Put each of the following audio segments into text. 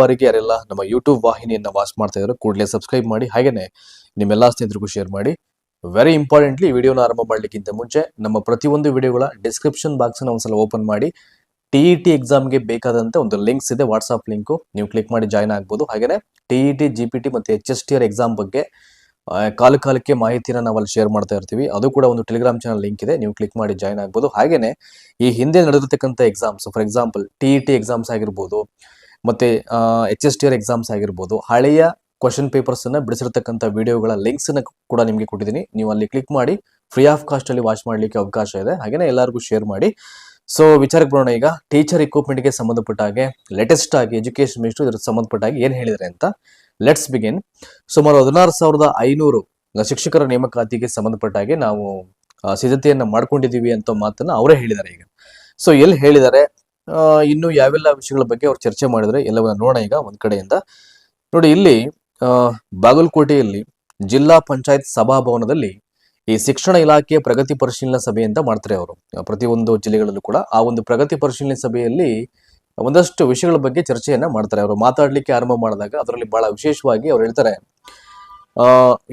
ಬಾರಿಗೆ ಯಾರೆಲ್ಲ ನಮ್ಮ ಯೂಟ್ಯೂಬ್ ವಾಹಿನಿಯನ್ನು ವಾಚ್ ಮಾಡ್ತಾ ಇದ್ರು ಕೂಡಲೇ ಸಬ್ಸ್ಕ್ರೈಬ್ ಮಾಡಿ, ಹಾಗೇನೆ ನಿಮ್ಮೆಲ್ಲಾ ಸ್ನೇಹಿತರಿಗೂ ಶೇರ್ ಮಾಡಿ. ವೆರಿ ಇಂಪಾರ್ಟೆಂಟ್ಲಿ ವಿಡಿಯೋನ ಆರಂಭ ಮಾಡಲಿಕ್ಕಿಂತ ಮುಂಚೆ ನಮ್ಮ ಪ್ರತಿಯೊಂದು ವಿಡಿಯೋಗಳ ಡಿಸ್ಕ್ರಿಪ್ಷನ್ ಬಾಕ್ಸ್ ಒಂದ್ಸಲ ಓಪನ್ ಮಾಡಿ. ಟಿ ಇ ಟಿ ಎಕ್ಸಾಮ್ಗೆ ಬೇಕಾದಂತೆ ಒಂದು ಲಿಂಕ್ಸ್ ಇದೆ ವಾಟ್ಸ್ಆಪ್ ಲಿಂಕು ನೀವು ಕ್ಲಿಕ್ ಮಾಡಿ ಜಾಯ್ನ್ ಆಗ್ಬೋದು. ಹಾಗೇನೆ T E T G P T ಮತ್ತೆ H S T R exam ಬಗ್ಗೆ ಕಾಲ ಕಾಲಕ್ಕೆ ಮಾಹಿತಿನ ನಾವು ಅಲ್ಲಿ ಶೇರ್ ಮಾಡ್ತಾ ಇರ್ತೀವಿ. ಅದು ಕೂಡ ಒಂದು ಟೆಲಿಗ್ರಾಮ್ ಚಾನಲ್ ಲಿಂಕ್ ಇದೆ. ನೀವು ಕ್ಲಿಕ್ ಮಾಡಿ ಜಾಯ್ನ್ ಆಗ್ಬೋದು. ಹಾಗೇನೆ ಈ ಹಿಂದೆ ನಡೆದಿರ್ತಕ್ಕಂಥ exams for example T E T exams ಆಗಿರ್ಬೋದು ಮತ್ತೆ H S T R exams ಆಗಿರ್ಬೋದು, ಹಳೆಯ ಕ್ವಶನ್ ಪೇಪರ್ಸ್ ಅನ್ನ ಬಿಡಿಸಿರ್ತಕ್ಕಂಥ ವಿಡಿಯೋಗಳ ಲಿಂಕ್ಸ್ ಅನ್ನ ಕೂಡ ನಿಮಗೆ ಕೊಟ್ಟಿದ್ದೀನಿ. ನೀವು ಅಲ್ಲಿ ಕ್ಲಿಕ್ ಮಾಡಿ ಫ್ರೀ ಆಫ್ ಕಾಸ್ಟ್ ಅಲ್ಲಿ ವಾಚ್ ಮಾಡಲಿಕ್ಕೆ ಅವಕಾಶ ಇದೆ. ಹಾಗೆಯೇ ಎಲ್ಲರಿಗೂ ಶೇರ್ ಮಾಡಿ. ಸೊ ವಿಚಾರಕ್ಕೆ ಬರೋಣ ಈಗ. ಟೀಚರ್ ಇಕ್ವಿಪ್ಮೆಂಟ್ಗೆ ಸಂಬಂಧಪಟ್ಟ ಹಾಗೆ ಲೇಟೆಸ್ಟ್ ಆಗಿ ಎಜುಕೇಶನ್ ಮಿನಿಸ್ಟರ್ ಇದ್ರ ಸಂಬಂಧಪಟ್ಟ ಹಾಗೆ ಏನು ಹೇಳಿದ್ದಾರೆ ಅಂತ ಲೆಟ್ಸ್ ಬಿಗಿನ್ ಸುಮಾರು ಹದಿನಾರು ಸಾವಿರದ ಐನೂರು ಶಿಕ್ಷಕರ ನೇಮಕಾತಿಗೆ ಸಂಬಂಧಪಟ್ಟ ಹಾಗೆ ನಾವು ಸಿದ್ಧತೆಯನ್ನು ಮಾಡ್ಕೊಂಡಿದ್ದೀವಿ ಅಂತ ಮಾತನ್ನ ಅವರೇ ಹೇಳಿದ್ದಾರೆ ಈಗ. ಸೊ ಎಲ್ಲಿ ಹೇಳಿದ್ದಾರೆ? ಇನ್ನು ಯಾವೆಲ್ಲ ವಿಷಯಗಳ ಬಗ್ಗೆ ಅವ್ರು ಚರ್ಚೆ ಮಾಡಿದ್ರೆ ಎಲ್ಲವನ್ನ ನೋಡೋಣ ಈಗ ಒಂದ್ ಕಡೆಯಿಂದ. ನೋಡಿ, ಇಲ್ಲಿ ಬಾಗಲಕೋಟೆಯಲ್ಲಿ ಜಿಲ್ಲಾ ಪಂಚಾಯತ್ ಸಭಾಭವನದಲ್ಲಿ ಈ ಶಿಕ್ಷಣ ಇಲಾಖೆಯ ಪ್ರಗತಿ ಪರಿಶೀಲನಾ ಸಭೆ ಅಂತ ಮಾಡ್ತಾರೆ ಅವರು. ಪ್ರತಿಯೊಂದು ಜಿಲ್ಲೆಗಳಲ್ಲೂ ಕೂಡ ಆ ಒಂದು ಪ್ರಗತಿ ಪರಿಶೀಲನೆ ಸಭೆಯಲ್ಲಿ ಒಂದಷ್ಟು ವಿಷಯಗಳ ಬಗ್ಗೆ ಚರ್ಚೆಯನ್ನ ಮಾಡ್ತಾರೆ. ಅವರು ಮಾತಾಡ್ಲಿಕ್ಕೆ ಆರಂಭ ಮಾಡಿದಾಗ ಅದರಲ್ಲಿ ಬಹಳ ವಿಶೇಷವಾಗಿ ಅವ್ರು ಹೇಳ್ತಾರೆ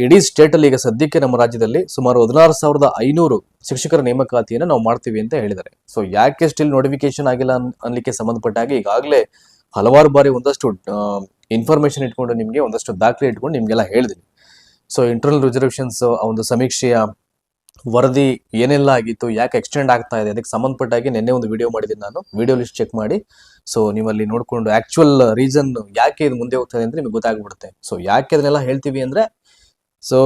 ಇಡೀ ಸ್ಟೇಟಲ್ಲಿ ಈಗ ಸದ್ಯಕ್ಕೆ ನಮ್ಮ ರಾಜ್ಯದಲ್ಲಿ ಸುಮಾರು ಹದಿನಾರು ಸಾವಿರದ ಐನೂರು ಶಿಕ್ಷಕರ ನೇಮಕಾತಿಯನ್ನು ನಾವು ಮಾಡ್ತೀವಿ ಅಂತ ಹೇಳಿದ್ದಾರೆ. ಸೊ ಯಾಕೆ ಸ್ಟಿಲ್ ನೋಟಿಫಿಕೇಶನ್ ಆಗಿಲ್ಲ ಅನ್ಲಿಕ್ಕೆ ಸಂಬಂಧಪಟ್ಟ ಹಾಗೆ ಈಗಾಗಲೇ ಹಲವಾರು ಬಾರಿ ಒಂದಷ್ಟು ಇನ್ಫಾರ್ಮೇಶನ್ ಇಟ್ಕೊಂಡು ನಿಮಗೆ ಒಂದಷ್ಟು ದಾಖಲೆ ಇಟ್ಕೊಂಡು ನಿಮಗೆಲ್ಲ ಹೇಳಿದ್ದೀನಿ. ಸೊ ಇಂಟರ್ನಲ್ ರಿಸರ್ವೇಷನ್ಸ್ ಆ ಒಂದು ಸಮೀಕ್ಷೆಯ ವರದಿ ಏನೆಲ್ಲ ಆಗಿತ್ತು, ಯಾಕೆ ಎಕ್ಸ್ಟೆಂಡ್ ಆಗ್ತಾ ಇದೆ, ಅದಕ್ಕೆ ಸಂಬಂಧಪಟ್ಟಾಗಿ ನಿನ್ನೆ ಒಂದು ವಿಡಿಯೋ ಮಾಡಿದ್ದೀನಿ ನಾನು. ವಿಡಿಯೋ ಲಿಸ್ಟ್ ಚೆಕ್ ಮಾಡಿ. ಸೊ ನೀವಲ್ಲಿ ನೋಡ್ಕೊಂಡು ಆಕ್ಚುಯಲ್ ರೀಸನ್ ಯಾಕೆ ಇದು ಮುಂದೆ ಹೋಗ್ತದೆ ಅಂದ್ರೆ ನಿಮಗೆ ಗೊತ್ತಾಗ್ಬಿಡುತ್ತೆ. ಸೊ ಯಾಕೆ ಅದನ್ನೆಲ್ಲ ಹೇಳ್ತೀವಿ ಅಂದ್ರೆ ಸೊ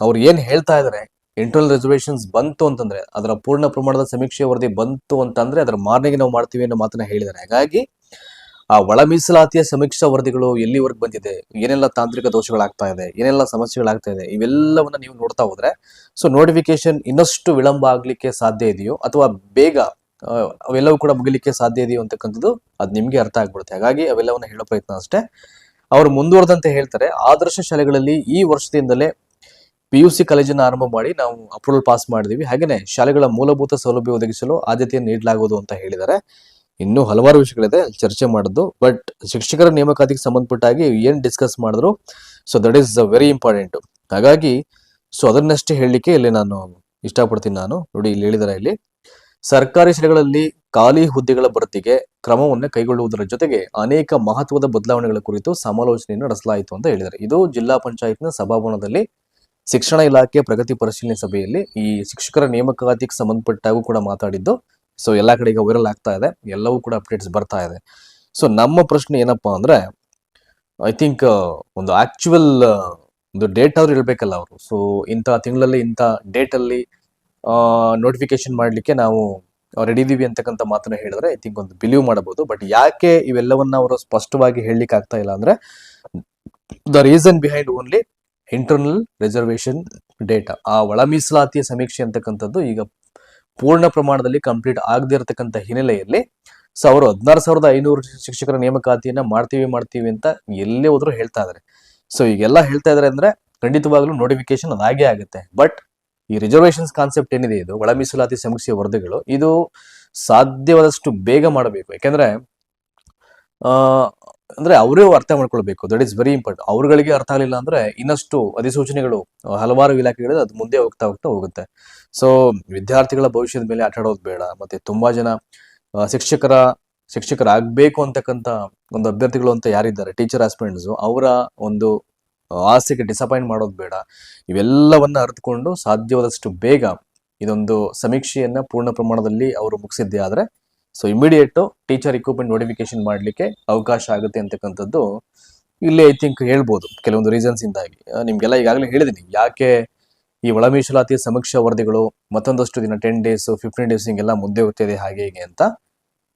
ಅವ್ರು ಏನ್ ಹೇಳ್ತಾ ಇದಾರೆ ಇಂಟರ್ನಲ್ ರಿಸರ್ವೇಷನ್ಸ್ ಬಂತು ಅಂತಂದ್ರೆ, ಅದರ ಪೂರ್ಣ ಪ್ರಮಾಣದ ಸಮೀಕ್ಷೆ ವರದಿ ಬಂತು ಅಂತಂದ್ರೆ, ಅದರ ಮಾರ್ನಿಂಗ್ ನಾವು ಮಾಡ್ತೀವಿ ಅನ್ನೋ ಮಾತನ್ನ ಹೇಳಿದ್ದಾರೆ. ಹಾಗಾಗಿ, ಆ ಒಳ ಮೀಸಲಾತಿಯ ಸಮೀಕ್ಷಾ ವರದಿಗಳು ಎಲ್ಲಿವರೆಗೆ ಬಂದಿದೆ, ಏನೆಲ್ಲ ತಾಂತ್ರಿಕ ದೋಷಗಳಾಗ್ತಾ ಇದೆ, ಏನೆಲ್ಲ ಸಮಸ್ಯೆಗಳಾಗ್ತಾ ಇದೆ, ಇವೆಲ್ಲವನ್ನ ನೀವು ನೋಡ್ತಾ ಹೋದ್ರೆ ಸೊ ನೋಟಿಫಿಕೇಶನ್ ಇನ್ನಷ್ಟು ವಿಳಂಬ ಆಗ್ಲಿಕ್ಕೆ ಸಾಧ್ಯ ಇದೆಯೋ ಅಥವಾ ಬೇಗ ಅವೆಲ್ಲವೂ ಕೂಡ ಮುಗಿಲಿಕ್ಕೆ ಸಾಧ್ಯ ಇದೆಯೋ ಅಂತಕ್ಕಂಥದ್ದು ಅದು ನಿಮಗೆ ಅರ್ಥ ಆಗ್ಬಿಡುತ್ತೆ. ಹಾಗಾಗಿ ಅವೆಲ್ಲವನ್ನ ಹೇಳೋ ಪ್ರಯತ್ನ ಅಷ್ಟೇ. ಅವರು ಮುಂದುವರೆದಂತೆ ಹೇಳ್ತಾರೆ, ಆದರ್ಶ ಶಾಲೆಗಳಲ್ಲಿ ಈ ವರ್ಷದಿಂದಲೇ ಪಿ ಯು ಸಿ ಕಾಲೇಜನ್ನು ಆರಂಭ ಮಾಡಿ ನಾವು ಅಪ್ರೂವಲ್ ಪಾಸ್ ಮಾಡಿದೀವಿ. ಹಾಗೇನೆ ಶಾಲೆಗಳ ಮೂಲಭೂತ ಸೌಲಭ್ಯ ಒದಗಿಸಲು ಆದ್ಯತೆಯನ್ನು ನೀಡಲಾಗುವುದು ಅಂತ ಹೇಳಿದ್ದಾರೆ. ಇನ್ನೂ ಹಲವಾರು ವಿಷಯಗಳಿದೆ ಚರ್ಚೆ ಮಾಡಿದ್ದು ಬಟ್ ಶಿಕ್ಷಕರ ನೇಮಕಾತಿಗೆ ಸಂಬಂಧಪಟ್ಟಾಗಿ ಏನು ಡಿಸ್ಕಸ್ ಮಾಡಿದ್ರು? So that is very important ಹಾಗಾಗಿ ಸೊ ಅದನ್ನಷ್ಟೇ ಹೇಳಲಿಕ್ಕೆ ಇಲ್ಲಿ ನಾನು ಇಷ್ಟಪಡ್ತೀನಿ ನಾನು. ನೋಡಿ, ಇಲ್ಲಿ ಹೇಳಿದ್ದಾರೆ ಇಲ್ಲಿ. ಸರ್ಕಾರಿ ಶಾಲೆಗಳಲ್ಲಿ ಖಾಲಿ ಹುದ್ದೆಗಳ ಭರ್ತಿಗೆ ಕ್ರಮವನ್ನು ಕೈಗೊಳ್ಳುವುದರ ಜೊತೆಗೆ ಅನೇಕ ಮಹತ್ವದ ಬದಲಾವಣೆಗಳ ಕುರಿತು ಸಮಾಲೋಚನೆಯನ್ನು ನಡೆಸಲಾಯಿತು ಅಂತ ಹೇಳಿದರು ಇದು ಜಿಲ್ಲಾ ಪಂಚಾಯತ್ನ ಸಭಾಭವನದಲ್ಲಿ ಶಿಕ್ಷಣ ಇಲಾಖೆ ಪ್ರಗತಿ ಪರಿಶೀಲನೆ ಸಭೆಯಲ್ಲಿ ಈ ಶಿಕ್ಷಕರ ನೇಮಕಾತಿಗೆ ಸಂಬಂಧಪಟ್ಟಾಗೂ ಕೂಡ ಮಾತಾಡಿದ್ದು. ಸೊ ಎಲ್ಲಾ ಕಡೆ ಈಗ ವೈರಲ್ ಆಗ್ತಾ ಇದೆ. ಎಲ್ಲವೂ ಕೂಡ ಅಪ್ಡೇಟ್ಸ್ ಬರ್ತಾ ಇದೆ. ಸೊ ನಮ್ಮ ಪ್ರಶ್ನೆ ಏನಪ್ಪಾ ಅಂದ್ರೆ ಐ ಥಿಂಕ್ ಒಂದು ಆಕ್ಚುವಲ್ ಒಂದು ಡೇಟ್ ಅವ್ರು ಹೇಳಬೇಕಲ್ಲ ಅವರು. ಸೊ ಇಂಥ ತಿಂಗಳಲ್ಲಿ ಇಂಥ ಡೇಟ್ ಅಲ್ಲಿ ನೋಟಿಫಿಕೇಶನ್ ಮಾಡಲಿಕ್ಕೆ ನಾವು ರೆಡಿ ಇದೀವಿ ಅಂತಕ್ಕಂಥ ಮಾತನ್ನ ಹೇಳಿದ್ರೆ ಐ ಥಿಂಕ್ ಒಂದು ಬಿಲೀವ್ ಮಾಡಬಹುದು ಬಟ್ ಯಾಕೆ ಇವೆಲ್ಲವನ್ನ ಅವರು ಸ್ಪಷ್ಟವಾಗಿ ಹೇಳಲಿಕ್ಕೆ ಆಗ್ತಾ ಇಲ್ಲ ಅಂದ್ರೆ the reason behind only internal reservation data ಆ ಒಳ ಮೀಸಲಾತಿಯ ಸಮೀಕ್ಷೆ ಅಂತಕ್ಕಂಥದ್ದು ಈಗ ಪೂರ್ಣ ಪ್ರಮಾಣದಲ್ಲಿ ಕಂಪ್ಲೀಟ್ ಆಗದೇ ಇರತಕ್ಕಂಥ ಹಿನ್ನೆಲೆಯಲ್ಲಿ ಸೊ ಅವರು ಹದಿನಾರು ಸಾವಿರದ ಐನೂರು ಶಿಕ್ಷಕರ ನೇಮಕಾತಿಯನ್ನ ಮಾಡ್ತೀವಿ ಮಾಡ್ತೀವಿ ಅಂತ ಎಲ್ಲೇ ಹೋದ್ರು ಹೇಳ್ತಾ ಇದಾರೆ. ಸೊ ಈಗೆಲ್ಲ ಹೇಳ್ತಾ ಇದಾರೆ ಅಂದ್ರೆ ಖಂಡಿತವಾಗ್ಲೂ ನೋಟಿಫಿಕೇಶನ್ ಅದಾಗೇ ಆಗುತ್ತೆ. ಬಟ್ ಈ ರಿಸರ್ವೇಶನ್ಸ್ ಕಾನ್ಸೆಪ್ಟ್ ಏನಿದೆ ಇದು? ಒಳ ಮೀಸಲಾತಿ ಸಮೀಕ್ಷೆ ವರದಿಗಳು. ಇದು ಸಾಧ್ಯವಾದಷ್ಟು ಬೇಗ ಮಾಡಬೇಕು. ಯಾಕೆಂದ್ರೆ ಅಂದ್ರೆ ಅವರೇ ಅರ್ಥ ಮಾಡ್ಕೊಳ್ಬೇಕು. ದಟ್ ಇಸ್ ವೆರಿ ಇಂಪಾರ್ಟೆಂಟ್ ಅವ್ರಗಳಿಗೆ ಅರ್ಥ ಆಗಲಿಲ್ಲ ಅಂದ್ರೆ ಇನ್ನಷ್ಟು ಅಧಿಸೂಚನೆಗಳು, ಹಲವಾರು ಇಲಾಖೆಗಳು ಅದು ಮುಂದೆ ಹೋಗ್ತಾ ಹೋಗ್ತಾ ಹೋಗುತ್ತೆ. ಸೊ ವಿದ್ಯಾರ್ಥಿಗಳ ಭವಿಷ್ಯದ ಮೇಲೆ ಆಟ ಆಡೋದು ಬೇಡ. ಮತ್ತೆ ತುಂಬಾ ಜನ ಶಿಕ್ಷಕರ, ಶಿಕ್ಷಕರಾಗಬೇಕು ಅಂತಕ್ಕಂಥ ಒಂದು ಅಭ್ಯರ್ಥಿಗಳು ಅಂತ ಯಾರಿದ್ದಾರೆ? ಟೀಚರ್ ಆಸ್ಪಿರೆಂಟ್ಸ್ ಅವರ ಒಂದು ಆಸೆಗೆ ಡಿಸಪಾಯಿಂಟ್ ಮಾಡೋದು ಬೇಡ. ಇವೆಲ್ಲವನ್ನ ಅರಿತುಕೊಂಡು ಸಾಧ್ಯವಾದಷ್ಟು ಬೇಗ ಇದೊಂದು ಸಮೀಕ್ಷೆಯನ್ನ ಪೂರ್ಣ ಪ್ರಮಾಣದಲ್ಲಿ ಅವರು ಮುಗಿಸಿದ್ದೇ ಆದರೆ so immediate teacher equipment notification ಮಾಡಲಿಕ್ಕೆ ಅವಕಾಶ ಆಗುತ್ತೆ ಅಂತಕ್ಕಂಥದ್ದು ಇಲ್ಲಿ ಐ ಥಿಂಕ್ ಹೇಳ್ಬೋದು ಕೆಲವೊಂದು ರೀಸನ್ಸ್ ಇಂದಾಗಿ. ನಿಮ್ಗೆಲ್ಲ ಈಗಾಗಲೇ ಹೇಳಿದ್ದೀನಿ ಯಾಕೆ ಈ ಒಳ ಮೀಸಲಾತಿ ಸಮೀಕ್ಷಾ ವರದಿಗಳು ಮತ್ತೊಂದಷ್ಟು ದಿನ ಟೆನ್ ಡೇಸ್ ಫಿಫ್ಟೀನ್ ಡೇಸ್ ಹಿಂಗೆಲ್ಲ ಮುಂದೆ ಹೋಗ್ತಿದೆ ಹಾಗೆ ಹೀಗೆ ಅಂತ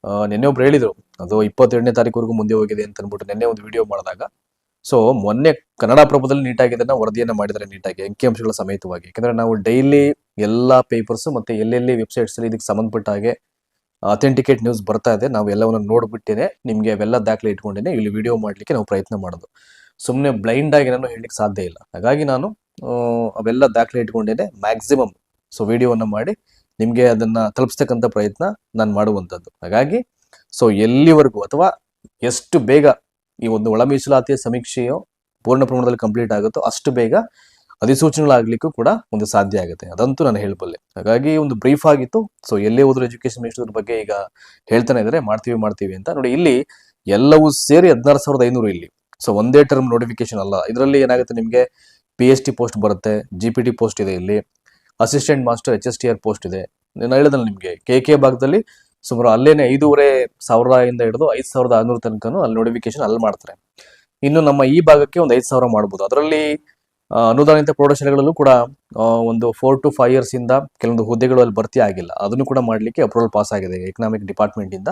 ನೆನ್ನೆ ನಿನ್ನೆ ಒಬ್ರು ಹೇಳಿದ್ರು. ಅದು ಇಪ್ಪತ್ತೆರಡನೇ ತಾರೀಕುವರೆಗೂ ಮುಂದೆ ಹೋಗಿದೆ ಅಂತ ಅಂದ್ಬಿಟ್ಟು ನಿನ್ನೆ ಒಂದು ವಿಡಿಯೋ ಮಾಡಿದಾಗ. ಸೊ ಮೊನ್ನೆ ಕನ್ನಡ ಪ್ರಭದಲ್ಲಿ ನೀಟಾಗಿ ಇದನ್ನ ವರದಿಯನ್ನ ಮಾಡಿದರೆ ನೀಟಾಗಿ, ಅಂಕಿಅಂಶಗಳ ಸಮೇತವಾಗಿ. ಯಾಕಂದ್ರೆ ನಾವು ಡೈಲಿ ಎಲ್ಲಾ ಪೇಪರ್ಸ್ ಮತ್ತೆ ಎಲ್ಲೆಲ್ಲಿ ವೆಬ್ಸೈಟ್ಸ್ ಇದಕ್ಕೆ ಸಂಬಂಧಪಟ್ಟ ಹಾಗೆ ಅಥೆಂಟಿಕೇಟ್ ನ್ಯೂಸ್ ಬರ್ತಾ ಇದೆ, ನಾವು ಎಲ್ಲವನ್ನು ನೋಡ್ಬಿಟ್ಟೇನೆ, ನಿಮಗೆ ಅವೆಲ್ಲ ದಾಖಲೆ ಇಟ್ಕೊಂಡೇನೆ, ಇಲ್ಲಿ ವಿಡಿಯೋ ಮಾಡ್ಲಿಕ್ಕೆ ನಾವು ಪ್ರಯತ್ನ ಮಾಡೋದು. ಸುಮ್ಮನೆ ಬ್ಲೈಂಡ್ ಆಗಿ ನಾನು ಹೇಳಲಿಕ್ಕೆ ಸಾಧ್ಯ ಇಲ್ಲ. ಹಾಗಾಗಿ ನಾನು ಅವೆಲ್ಲ ದಾಖಲೆ ಇಟ್ಕೊಂಡೇನೆ ಮ್ಯಾಕ್ಸಿಮಮ್ ಸೊ ವಿಡಿಯೋವನ್ನು ಮಾಡಿ ನಿಮಗೆ ಅದನ್ನ ತಲುಪಿಸ್ತಕ್ಕಂಥ ಪ್ರಯತ್ನ ನಾನು ಮಾಡುವಂಥದ್ದು. ಹಾಗಾಗಿ ಸೊ ಎಲ್ಲಿವರೆಗೂ ಅಥವಾ ಎಷ್ಟು ಬೇಗ ಈ ಒಂದು ಒಳ ಮೀಸಲಾತಿಯ ಸಮೀಕ್ಷೆಯು ಪೂರ್ಣ ಪ್ರಮಾಣದಲ್ಲಿ ಕಂಪ್ಲೀಟ್ ಆಗುತ್ತೋ ಅಷ್ಟು ಬೇಗ ಅಧಿಸೂಚನೆಗಳಾಗಲಿಕ್ಕೂ ಕೂಡ ಒಂದು ಸಾಧ್ಯ ಆಗುತ್ತೆ. ಅದಂತೂ ನಾನು ಹೇಳಬಲ್ಲೆ. ಹಾಗಾಗಿ ಒಂದು ಬ್ರೀಫ್ ಆಗಿತ್ತು. ಸೊ ಎಲ್ಲೇ ಹೋದ್ರು ಎಜುಕೇಶನ್ ಮಿನಿಸ್ಟರ್ ಬಗ್ಗೆ ಈಗ ಹೇಳ್ತಾನೆ ಇದ್ರೆ ಮಾಡ್ತೀವಿ ಮಾಡ್ತೀವಿ ಅಂತ. ನೋಡಿ, ಇಲ್ಲಿ ಎಲ್ಲವೂ ಸೇರಿ ಹದಿನಾರು ಸಾವಿರದ ಐನೂರು ಇಲ್ಲಿ. ಸೊ ಒಂದೇ ಟರ್ಮ್ ನೋಟಿಫಿಕೇಶನ್ ಅಲ್ಲ. ಇದರಲ್ಲಿ ಏನಾಗುತ್ತೆ ನಿಮಗೆ? ಪಿ ಎಚ್ ಟಿ ಪೋಸ್ಟ್ ಬರುತ್ತೆ ಜಿ ಪಿ ಟಿ ಪೋಸ್ಟ್ ಇದೆ ಇಲ್ಲಿ. Assistant master H S T R post ಇದೆ. ನಾನು ಹೇಳಿದಲ್ಲ ನಿಮಗೆ ಕೆ ಕೆ ಭಾಗದಲ್ಲಿ ಸುಮಾರು ಅಲ್ಲೇನೆ ಐದೂವರೆ ಸಾವಿರದಿಂದ ಹಿಡಿದು ಐದು ಸಾವಿರದ ಐನೂರು ತನಕನೂ ಅಲ್ಲಿ ನೋಟಿಫಿಕೇಶನ್ ಅಲ್ಲಿ ಮಾಡ್ತಾರೆ. ಇನ್ನು ನಮ್ಮ ಈ ಭಾಗಕ್ಕೆ ಒಂದು ಐದು ಸಾವಿರ ಮಾಡ್ಬೋದು. ಅದರಲ್ಲಿ ಅನುದಾನಿತ ಪ್ರೌಢಶಾಲೆಗಳಲ್ಲೂ ಕೂಡ ಒಂದು ಫೋರ್ ಟು ಫೈವ್ ಇಯರ್ಸ್ ಇಂದ ಕೆಲವೊಂದು ಹುದ್ದೆಗಳು ಅಲ್ಲಿ ಭರ್ತಿ ಆಗಿಲ್ಲ. ಅದನ್ನು ಕೂಡ ಮಾಡಲಿಕ್ಕೆ ಅಪ್ರೂವಲ್ ಪಾಸ್ ಆಗಿದೆ ಎಕನಾಮಿಕ್ ಡಿಪಾರ್ಟ್ಮೆಂಟ್ ಇಂದ.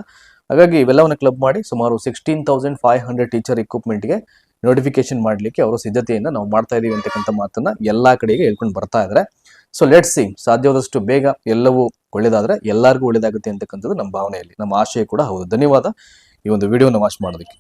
ಹಾಗಾಗಿ ಇವೆಲ್ಲವನ್ನು ಕ್ಲಬ್ ಮಾಡಿ ಸುಮಾರು ಸಿಕ್ಸ್ಟೀನ್ ತೌಸಂಡ್ ಫೈವ್ ಹಂಡ್ರೆಡ್ ಟೀಚರ್ಗೆ ನೋಟಿಫಿಕೇಶನ್ ಮಾಡಲಿಕ್ಕೆ ಅವರು ಸಿದ್ಧತೆಯನ್ನು ನಾವು ಮಾಡ್ತಾ ಇದೀವಿ ಅಂತಕ್ಕಂಥ ಮಾತನ್ನ ಎಲ್ಲಾ ಕಡೆಗೆ ಹೇಳ್ಕೊಂಡು ಬರ್ತಾ ಇದ್ದಾರೆ ಸೊ ಲೆಟ್ ಸಿ ಸಾಧ್ಯವಾದಷ್ಟು ಬೇಗ ಎಲ್ಲವೂ ಒಳ್ಳೇದಾದ್ರೆ ಎಲ್ಲರಿಗೂ ಒಳ್ಳೇದಾಗುತ್ತೆ ಅಂತಕ್ಕಂಥದ್ದು ನಮ್ಮ ಭಾವನೆಯಲ್ಲಿ. ನಮ್ಮ ಆಶಯ ಕೂಡ ಹೌದು. ಧನ್ಯವಾದ ಈ ಒಂದು ವಿಡಿಯೋನ ವಾಚ್ ಮಾಡೋದಕ್ಕೆ.